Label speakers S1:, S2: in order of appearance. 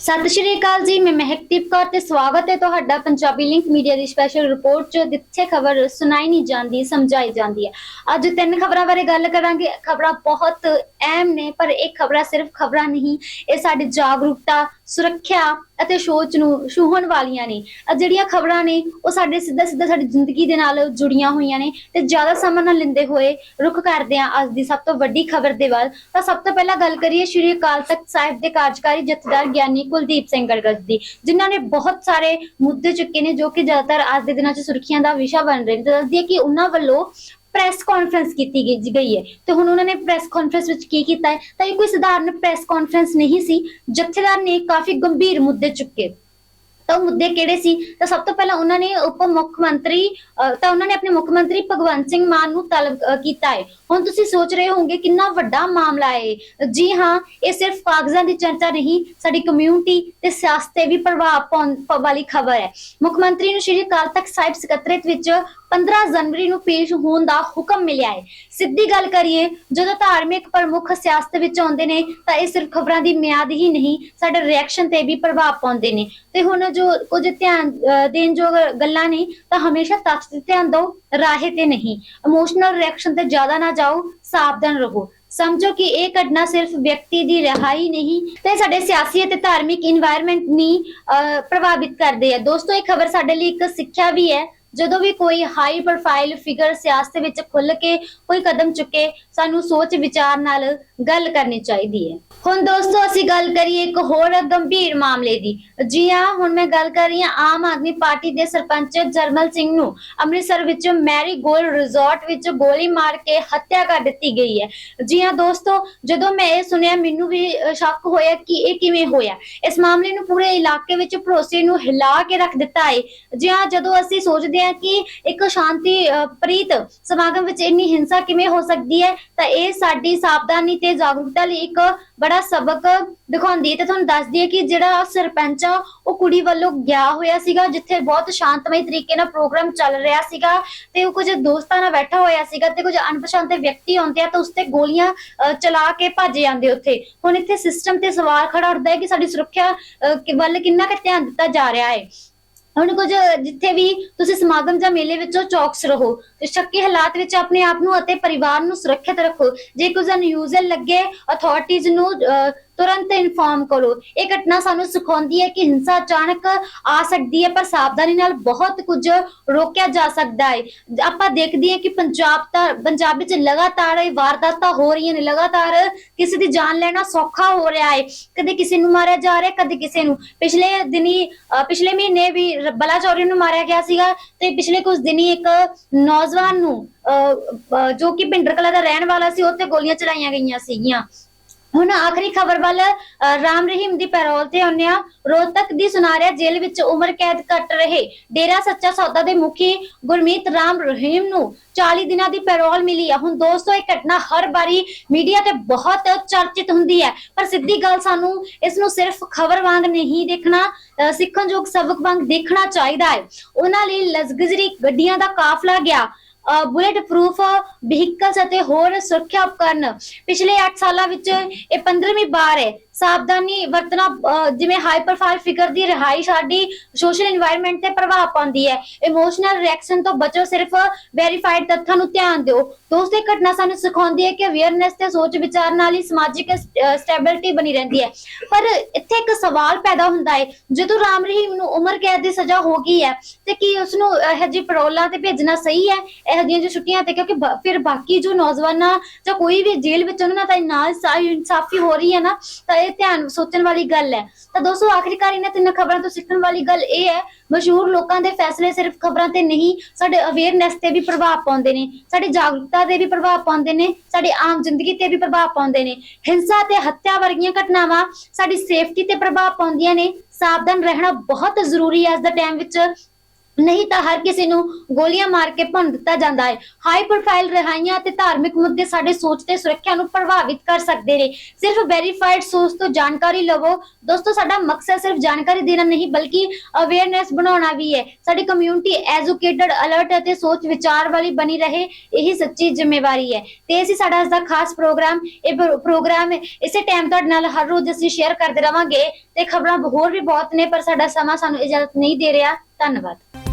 S1: ਸਤਿ ਸ਼੍ਰੀ ਅਕਾਲ ਜੀ, ਮੈਂ ਮਹਿਕਦੀਪ ਕੌਰ ਤੇ ਸਵਾਗਤ ਹੈ ਤੁਹਾਡਾ ਪੰਜਾਬੀ ਲਿੰਕ ਮੀਡੀਆ ਦੀ ਸਪੈਸ਼ਲ ਰਿਪੋਰਟ ਚ, ਜਿੱਥੇ ਖਬਰ ਸੁਣਾਈ ਨਹੀਂ ਜਾਂਦੀ, ਸਮਝਾਈ ਜਾਂਦੀ ਹੈ। ਅੱਜ ਤਿੰਨ ਖਬਰਾਂ ਬਾਰੇ ਗੱਲ ਕਰਾਂਗੇ। ਖਬਰਾਂ ਬਹੁਤ ਅਹਿਮ ਨੇ, ਪਰ ਇਹ ਖਬਰਾਂ ਸਿਰਫ ਖਬਰਾਂ ਨਹੀਂ, ਇਹ ਸਾਡੀ ਜਾਗਰੂਕਤਾ ਸੁਰੱਖਿਆ ਅਤੇ ਸੋਚ ਨੂੰ ਛੂਹਣ ਵਾਲੀਆਂ ਨੇ। ਅਹ ਜਿਹੜੀਆਂ ਖਬਰਾਂ ਨੇ, ਉਹ ਸਾਡੇ ਸਿੱਧਾ ਸਿੱਧਾ ਸਾਡੀ ਜ਼ਿੰਦਗੀ ਦੇ ਨਾਲ ਜੁੜੀਆਂ ਹੋਈਆਂ ਨੇ ਤੇ ਜ਼ਿਆਦਾ ਸਮਾਂ ਨਾ ਲੈਂਦੇ ਹੋਏ ਰੁਕ ਕਰਦੇ ਹਾਂ ਅੱਜ ਦੀ ਸਭ ਤੋਂ ਵੱਡੀ ਖਬਰ ਦੇ ਵੱਲ। ਤਾਂ ਸਭ ਤੋਂ ਪਹਿਲਾਂ ਗੱਲ ਕਰੀਏ ਸ਼੍ਰੀ ਅਕਾਲ ਤਖਤ ਸਾਹਿਬ ਦੇ ਕਾਰਜਕਾਰੀ ਜਥੇਦਾਰ ਗਿਆਨੀ ਕੁਲਦੀਪ ਸਿੰਘ ਗੜਗੜ ਦੀ, ਜਿਨ੍ਹਾਂ ਨੇ ਬਹੁਤ ਸਾਰੇ ਮੁੱਦੇ ਚੁੱਕੇ ਨੇ ਜੋ ਕਿ ਜ਼ਿਆਦਾਤਰ ਅੱਜ ਦੇ ਦਿਨਾਂ 'ਚ ਸੁਰਖੀਆਂ ਦਾ ਵਿਸ਼ਾ ਬਣ ਰਹੇ ਨੇ। ਦੱਸਦੀ ਹੈ ਕਿ ਉਹਨਾਂ ਵੱਲੋਂ ਪ੍ਰੈਸ ਕਾਨਫਰੰਸ ਕੀਤੀ ਗਈ ਗਈ ਹੈ। ਤੇ ਹੁਣ ਉਹਨਾਂ ਨੇ ਪ੍ਰੈਸ ਕਾਨਫਰੰਸ ਵਿੱਚ ਕੀ ਕੀਤਾ ਹੈ? ਤਾਂ ਇਹ ਕੋਈ ਸਧਾਰਨ ਪ੍ਰੈਸ ਕਾਨਫਰੰਸ ਨਹੀਂ ਸੀ। ਜਥੇਦਾਰ ਨੇ ਕਾਫੀ ਗੰਭੀਰ ਮੁੱਦੇ ਚੁੱਕੇ। ਤਾਂ ਉਹ ਮੁੱਦੇ ਕਿਹੜੇ ਸੀ? ਤਾਂ ਸਭ ਤੋਂ ਪਹਿਲਾਂ ਉਹਨਾਂ ਨੇ ਉਪ ਮੁੱਖ ਮੰਤਰੀ ਤਾਂ ਉਹਨਾਂ ਨੇ ਆਪਣੇ ਮੁੱਖ ਮੰਤਰੀ ਭਗਵੰਤ ਸਿੰਘ ਮਾਨ ਨੂੰ ਤਲਬ ਕੀਤਾ ਹੈ। ਹੁਣ ਤੁਸੀਂ ਸੋਚ ਰਹੇ ਹੋਵੋਗੇ ਕਿੰਨਾ ਵੱਡਾ ਮਾਮਲਾ ਹੈ ਜੀ ਹਾਂ, ਇਹ ਸਿਰਫ ਕਾਗਜ਼ਾਂ ਦੀ ਚਰਚਾ ਨਹੀਂ, ਸਾਡੀ ਕਮਿਊਨਿਟੀ ਤੇ ਸਿਆਸਤ ਤੇ ਵੀ ਪ੍ਰਭਾਵ ਪਾਉਣ ਵਾਲੀ ਖਬਰ ਹੈ। ਮੁੱਖ ਮੰਤਰੀ ਨੂੰ ਸ਼੍ਰੀ ਅਕਾਲ ਤਖਤ ਸਾਹਿਬ ਸਕੱਤਰੇਤ ਵਿੱਚ 15 ਜਨਵਰੀ ਨੂੰ ਪੇਸ਼ ਹੋਣ ਦਾ ਹੁਕਮ ਮਿਲਿਆ ਹੈ। ਸਿੱਧੀ ਗੱਲ ਕਰੀਏ, ਜਦੋਂ ਧਾਰਮਿਕ ਪ੍ਰਮੁੱਖ ਸਿਆਸਤ ਵਿੱਚ ਆਉਂਦੇ ਨੇ, ਤਾਂ ਇਹ ਸਿਰਫ ਖਬਰਾਂ ਦੀ ਮਿਆਦ ਹੀ ਨਹੀਂ, ਸਾਡੇ ਰਿਐਕਸ਼ਨ ਤੇ ਵੀ ਪ੍ਰਭਾਵ ਪਾਉਂਦੇ ਨੇ। ਤੇ ਹੁਣ ਜੋ ਕੁਝ ਧਿਆਨ ਦੇਣ ਜੋ ਗੱਲਾਂ ਨੇ, ਤਾਂ ਹਮੇਸ਼ਾ ਸੱਚ ਤੇ ਧਿਆਨ ਦਿਓ, ਰਾਹੇ ਤੇ ਨਹੀਂ। ਇਮੋਸ਼ਨਲ ਰਿਐਕਸ਼ਨ ਤੇ ਜ਼ਿਆਦਾ ਨਾ ਜਾਓ, ਸਾਵਧਾਨ ਰਹੋ। ਸਮਝੋ ਕਿ ਇਹ ਘਟਨਾ ਸਿਰਫ ਵਿਅਕਤੀ ਦੀ ਰਹਾਈ ਨਹੀਂ, ਤੇ ਸਾਡੇ ਸਿਆਸੀ ਅਤੇ ਧਾਰਮਿਕ এনवायरमेंट ਨੂੰ ਪ੍ਰਭਾਵਿਤ ਕਰਦੇ ਆ। ਦੋਸਤੋ, ਇਹ ਖਬਰ ਸਾਡੇ ਲਈ ਇੱਕ ਸਿੱਖਿਆ ਵੀ ਹੈ। ਜਦੋਂ ਵੀ ਕੋਈ ਹਾਈ ਪ੍ਰੋਫਾਈਲ ਫਿਗਰ ਸਿਆਸਤ ਵਿੱਚ ਖੁੱਲ ਕੇ ਕੋਈ ਕਦਮ ਚੁੱਕੇ, ਸਾਨੂੰ ਸੋਚ ਵਿਚਾਰ ਨਾਲ ਗੱਲ ਕਰਨੀ ਚਾਹੀਦੀ ਹੈ। ਹੁਣ ਦੋਸਤੋ, ਅਸੀਂ ਗੱਲ ਕਰੀਏ ਇੱਕ ਹੋਰ ਗੰਭੀਰ ਮਾਮਲੇ ਦੀ। ਜੀ ਹਾਂ, ਹੁਣ ਮੈਂ ਗੱਲ ਕਰ ਰਹੀ ਹਾਂ ਆਮ ਆਦਮੀ ਪਾਰਟੀ ਦੇ ਸਰਪੰਚ ਜਰਮਲ ਸਿੰਘ ਨੂੰ। ਅੰਮ੍ਰਿਤਸਰ ਵਿੱਚ ਮੈਰੀ ਗੋਲ ਰਿਜ਼ੋਰਟ ਵਿੱਚ ਗੋਲੀ ਮਾਰ ਕੇ ਹੱਤਿਆ ਕਰ ਦਿੱਤੀ ਗਈ ਹੈ। ਜੀ ਹਾਂ, ਦੋਸਤੋ, ਜਦੋਂ ਮੈਂ ਇਹ ਸੁਣਿਆ, ਮੈਨੂੰ ਵੀ ਸ਼ੱਕ ਹੋਇਆ ਕਿ ਇਹ ਕਿਵੇਂ ਹੋਇਆ। ਇਸ ਮਾਮਲੇ ਨੂੰ ਪੂਰੇ ਇਲਾਕੇ ਵਿੱਚ ਭਰੋਸੇ ਨੂੰ ਹਿਲਾ ਕੇ ਰੱਖ ਦਿੱਤਾ ਹੈ। ਜੀ ਹਾਂ, ਜਦੋਂ ਅਸੀਂ ਸੋਚਦੇ ਹਾਂ ਕਿ ਇੱਕ ਸ਼ਾਂਤੀ ਪ੍ਰੀਤ ਸਮਾਗਮ ਵਿੱਚ ਇੰਨੀ ਹਿੰਸਾ ਕਿਵੇਂ ਹੋ ਸਕਦੀ ਹੈ? ਤਾਂ ਇਹ ਸਾਡੀ ਸਾਵਧਾਨੀ ਤੇ ਜਾਗਰੂਕਤਾ ਲਈ ਇੱਕ ਬੜਾ ਸਬਕ ਦਿਖਾਉਂਦੀ ਹੈ ਤੇ ਤੁਹਾਨੂੰ ਦੱਸਦੀ ਹੈ ਕਿ ਜਿਹੜਾ ਸਰਪੰਚ ਆ, ਉਹ ਕੁੜੀ ਵੱਲੋਂ ਗਿਆ ਹੋਇਆ ਸੀਗਾ, ਜਿੱਥੇ ਬਹੁਤ ਸ਼ਾਂਤਮਈ ਤਰੀਕੇ ਨਾਲ ਪ੍ਰੋਗਰਾਮ ਚੱਲ ਰਿਹਾ ਸੀਗਾ ਤੇ ਉਹ ਕੁਝ ਦੋਸਤਾਂ ਨਾਲ ਬੈਠਾ ਹੋਇਆ ਸੀਗਾ ਤੇ ਕੁਝ ਅਣਪਛਾਤੇ ਵਿਅਕਤੀ ਆਉਂਦੇ ਆ ਤਾਂ ਉਸ ਤੇ ਗੋਲੀਆਂ ਚਲਾ ਕੇ ਭੱਜ ਜਾਂਦੇ ਉੱਥੇ। ਹੁਣ ਇੱਥੇ ਸਿਸਟਮ ਤੇ ਸਵਾਲ ਖੜਾ ਉੱਠਦਾ ਹੈ ਕਿ ਸਾਡੀ ਸੁਰੱਖਿਆ ਵੱਲ ਕਿੰਨਾ ਕੁ ਧਿਆਨ ਦਿੱਤਾ ਜਾ ਰਿਹਾ ਹੈ? ਹੁਣ ਕੁਝ ਜਿੱਥੇ ਵੀ ਤੁਸੀਂ ਸਮਾਗਮ ਜਾਂ ਮੇਲੇ ਵਿੱਚੋਂ ਚੌਕਸ ਰਹੋ ਸ਼ੱਕੀ ਹਾਲਾਤ ਵਿੱਚ ਆਪਣੇ ਆਪ ਨੂੰ ਅਤੇ ਪਰਿਵਾਰ ਨੂੰ ਸੁਰੱਖਿਅਤ ਰੱਖੋ। ਜੇ ਕੁਝ ਅਨਯੂਜ਼ਲ ਲੱਗੇ ਅਥਾਰਟੀਜ਼ ਨੂੰ ਤੁਰੰਤ ਇਨਫਾਰਮ ਕਰੋ। ਇਹ ਘਟਨਾ ਸਾਨੂੰ ਸਿਖਾਉਂਦੀ ਹੈ ਕਿ ਹਿੰਸਾ ਅਚਾਨਕ ਆ ਸਕਦੀ ਹੈ ਪਰ ਸਾਵਧਾਨੀ ਨਾਲ ਬਹੁਤ ਕੁਝ ਰੋਕਿਆ ਜਾ ਸਕਦਾ ਹੈ। ਆਪਾਂ ਦੇਖਦੇ ਹਾਂ ਕਿ ਪੰਜਾਬ ਤਾਂ ਪੰਜਾਬ ਵਿੱਚ ਲਗਾਤਾਰ ਇਹ ਵਾਰਦਾਤਾਂ ਹੋ ਰਹੀਆਂ ਨੇ। ਲਗਾਤਾਰ ਕਿਸੇ ਦੀ ਜਾਨ ਲੈਣਾ ਸੌਖਾ ਹੋ ਰਿਹਾ ਹੈ। ਕਦੇ ਕਿਸੇ ਨੂੰ ਮਾਰਿਆ ਜਾ ਰਿਹਾ ਕਦੇ ਕਿਸੇ ਨੂੰ। ਪਿਛਲੇ ਦਿਨੀ ਪਿਛਲੇ ਮਹੀਨੇ ਵੀ ਰ- ਬਲਾਚੌਰੀ ਨੂੰ ਮਾਰਿਆ ਗਿਆ ਸੀਗਾ ਤੇ ਪਿਛਲੇ ਕੁਝ ਦਿਨੀ ਇੱਕ ਨੌਜਵਾਨ ਨੂੰ ਅਹ, ਜੋ ਕਿ ਪਿੰਡਰ ਕਲਾ ਦਾ ਰਹਿਣ ਵਾਲਾ ਸੀ ਉਹ ਤੇ ਗੋਲੀਆਂ ਚਲਾਈਆਂ ਗਈਆਂ ਸੀਗੀਆਂ। ਹੁਣ ਆਖਰੀ ਖਬਰ ਵੱਲ ਰਾਮ ਰਹੀਮ ਦੀ ਪੈਰੋਲ ਤੇ ਆਉਂਦੇ ਰੋਹਤਕ ਦੀ ਸੁਨਾਰਿਆ ਜੇਲ੍ਹ ਵਿੱਚ ਉਮਰ ਕੈਦ ਕੱਟ ਰਹੇ। ਡੇਰਾ ਸੱਚਾ ਸੌਦਾ ਦੇ ਮੁਖੀ ਗੁਰਮੀਤ ਰਾਮ ਰਹੀਮ ਨੂੰ 40 ਦਿਨਾਂ ਦੀ ਪੈਰੋਲ ਮਿਲੀ ਹੈ ਹੁਣ ਦੋਸਤੋ ਇਹ ਘਟਨਾ ਹਰ ਵਾਰੀ ਮੀਡੀਆ ਤੇ ਬਹੁਤ ਚਰਚਿਤ ਹੁੰਦੀ ਹੈ। ਪਰ ਸਿੱਧੀ ਗੱਲ ਸਾਨੂੰ ਇਸ ਨੂੰ ਸਿਰਫ ਖਬਰ ਵਾਂਗ ਨਹੀਂ ਦੇਖਣਾ ਸਿੱਖਣਯੋਗ ਸਬਕ ਵਾਂਗ ਦੇਖਣਾ ਚਾਹੀਦਾ ਹੈ। ਉਹਨਾਂ ਲਈ ਲਗਜ਼ਰੀ ਗੱਡੀਆਂ ਦਾ ਕਾਫਲਾ ਗਿਆ। ਬੁਲੇਟ ਪ੍ਰੂਫ ਵਹੀਕਲਸ ਅਤੇ ਹੋਰ ਸੁਰੱਖਿਆ ਉਪਕਰਨ। ਪਿਛਲੇ 8 ਸਾਲਾਂ ਵਿੱਚ ਇਹ 15ਵੀਂ ਵਾਰ ਹੈ। ਸਾਵਧਾਨੀ ਵਰਤਣਾ ਜਿਵੇਂ ਹਾਈ ਪ੍ਰੋਫਾਈਲ ਫਿਗਰ ਦੀ ਰਿਹਾਈ ਸਾਡੀ ਸੋਸ਼ਲ এনवायरमेंट ਤੇ ਪ੍ਰਭਾਵ ਪਾਉਂਦੀ ਹੈ। ਇਮੋਸ਼ਨਲ ਰਿਐਕਸ਼ਨ ਤੋਂ ਬਚੋ, ਸਿਰਫ ਵੈਰੀਫਾਈਡ ਤੱਥਾਂ ਨੂੰ ਧਿਆਨ ਦਿਓ। ਦੋਸਤੋ ਘਟਨਾ ਸਾਨੂੰ ਸਿਖਾਉਂਦੀ ਹੈ ਕਿ ਅਵੇਅਰਨੈਸ ਤੇ ਸੋਚ ਵਿਚਾਰ ਨਾਲ ਹੀ ਸਮਾਜਿਕ ਸਟੇਬਿਲਿਟੀ ਬਣੀ ਰਹਿੰਦੀ ਹੈ। ਪਰ ਇੱਥੇ ਇੱਕ ਸਵਾਲ ਪੈਦਾ ਹੁੰਦਾ ਹੈ। ਜਦੋਂ ਰਾਮ ਰਹੀਮ ਨੂੰ ਉਮਰ ਕੈਦ ਦੀ ਸਜ਼ਾ ਹੋ ਗਈ ਹੈ, ਤੇ ਕੀ ਉਸ ਨੂੰ ਹਜੇ ਪਰੋਲਾਂ ਤੇ ਭੇਜਣਾ ਸਹੀ ਹੈ? ਇਹੋ ਜਿਹੀਆਂ ਜੋ ਛੁੱਟੀਆਂ ਤੇ ਕਿਉਂਕਿ ਫਿਰ ਬਾਕੀ ਜੋ ਨੌਜਵਾਨਾਂ ਜਾਂ ਕੋਈ ਵੀ ਜੇਲ੍ਹ ਵਿੱਚ ਉਹਨਾਂ ਨਾਲ ਨਾਲ ਇਨਸਾਫੀ ਹੋ ਰਹੀ ਹੈ ਨਾ, ਤਾਂ ਇਹ ਧਿਆਨ ਸੋਚਣ ਵਾਲੀ ਗੱਲ ਹੈ। ਤਾਂ ਦੋਸਤੋ, ਆਖਿਰਕਾਰ ਇਹਨਾਂ ਤਿੰਨ ਖਬਰਾਂ ਤੋਂ ਸਿੱਖਣ ਵਾਲੀ ਗੱਲ ਇਹ ਹੈ, ਮਸ਼ਹੂਰ ਲੋਕਾਂ ਦੇ ਫੈਸਲੇ ਸਿਰਫ ਖਬਰਾਂ ਤੇ ਨਹੀਂ, ਸਾਡੇ ਅਵੇਅਰਨੈਸ ਤੇ ਵੀ ਪ੍ਰਭਾਵ ਪਾਉਂਦੇ ਨੇ, ਸਾਡੀ ਜਾਗਰੂਕਤਾ ਤੇ ਵੀ ਪ੍ਰਭਾਵ ਪਾਉਂਦੇ ਨੇ, ਸਾਡੀ ਆਮ ਜ਼ਿੰਦਗੀ ਤੇ ਵੀ ਪ੍ਰਭਾਵ ਪਾਉਂਦੇ ਨੇ। ਹਿੰਸਾ ਤੇ ਹੱਤਿਆ ਵਰਗੀਆਂ ਘਟਨਾਵਾਂ ਸਾਡੀ ਸੇਫਟੀ ਤੇ ਪ੍ਰਭਾਵ ਪਾਉਂਦੀਆਂ ਨੇ, ਸਾਵਧਾਨ ਰਹਿਣਾ ਬਹੁਤ ਜ਼ਰੂਰੀ ਹੈ ਅੱਜ ਦਾ ਟਾਈਮ ਵਿੱਚ। ਨਹੀਂ ਤਾਂ ਹਰ ਕਿਸੇ ਨੂੰ ਗੋਲੀਆਂ ਮਾਰ ਕੇ ਭੰਨ ਦਿੱਤਾ ਜਾਂਦਾ ਹੈ। ਹਾਈ ਪ੍ਰੋਫਾਈਲ ਰਿਹਾਈਆਂ ਤੇ ਧਾਰਮਿਕ ਮੁੱਦੇ ਸਾਡੇ ਸੋਚ ਤੇ ਸੁਰੱਖਿਆ ਨੂੰ ਪ੍ਰਭਾਵਿਤ ਕਰ ਸਕਦੇ ਨੇ। ਸਿਰਫ ਵੈਰੀਫਾਈਡ ਸੋਰਸ ਤੋਂ ਜਾਣਕਾਰੀ ਲਵੋ। ਦੋਸਤੋ, ਸਾਡਾ ਮਕਸਦ ਸਿਰਫ ਜਾਣਕਾਰੀ ਦੇਣਾ ਨਹੀਂ, ਬਲਕਿ ਅਵੇਅਰਨੈਸ ਬਣਾਉਣਾ ਵੀ ਹੈ। ਸਾਡੀ ਕਮਿਊਨਿਟੀ ਐਜੂਕੇਟਡ ਅਲਰਟ ਅਤੇ ਸੋਚ ਵਿਚਾਰ ਵਾਲੀ ਬਣੀ ਰਹੇ, ਇਹੀ ਸੱਚੀ ਜ਼ਿੰਮੇਵਾਰੀ ਹੈ। ਤੇ ਅਸੀਂ ਸਾਡਾ ਅੱਜ ਦਾ ਖਾਸ ਪ੍ਰੋਗਰਾਮ, ਇਹ ਪ੍ਰੋਗਰਾਮ ਇਸੇ ਟਾਈਮ ਤੁਹਾਡੇ ਨਾਲ ਹਰ ਰੋਜ਼ ਅਸੀਂ ਸ਼ੇਅਰ ਕਰਦੇ ਰਵਾਂਗੇ। ਤੇ ਖਬਰਾਂ ਹੋਰ ਵੀ ਬਹੁਤ ਨੇ, ਪਰ ਸਾਡਾ ਸਮਾਂ ਸਾਨੂੰ ਇਜਾਜ਼ਤ ਨਹੀਂ ਦੇ ਰਿਹਾ। ਧੰਨਵਾਦ।